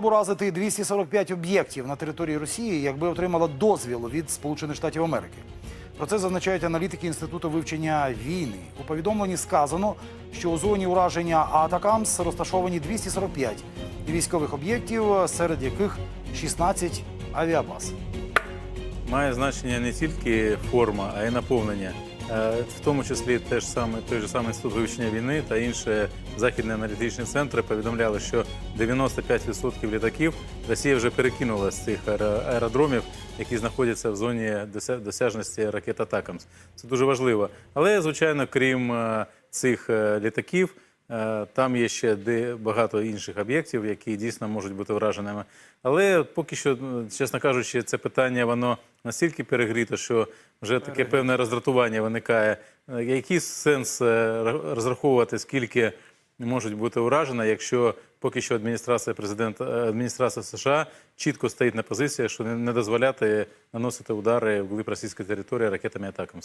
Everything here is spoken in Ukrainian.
б уразити 245 об'єктів на території Росії, якби отримала дозвіл від Сполучених Штатів Америки. Про це зазначають аналітики Інституту вивчення війни. У повідомленні сказано, що у зоні ураження Атакамс розташовані 245 військових об'єктів, серед яких 16 авіабаз. Має значення не тільки форма, а й наповнення. Е, В тому числі теж саме той же самий інститут вивчення війни та інші західні аналітичні центри повідомляли, що 95% літаків Росія вже перекинула з цих аеродромів, які знаходяться в зоні дося- досяжності ракет Атакамс. Це дуже важливо. Але звичайно, крім е, цих е, літаків. Е, Там є ще багато інших об'єктів, які дійсно можуть бути враженими. Але поки що, ну, чесно кажучи, це питання воно настільки перегріто, що вже таке певне роздратування виникає. Е, Який сенс е, розраховувати, скільки можуть бути уражені, якщо поки що адміністрація президента адміністрація США чітко стоїть на позиціях, що не- дозволяти наносити удари в глиб російської території ракетами атаками.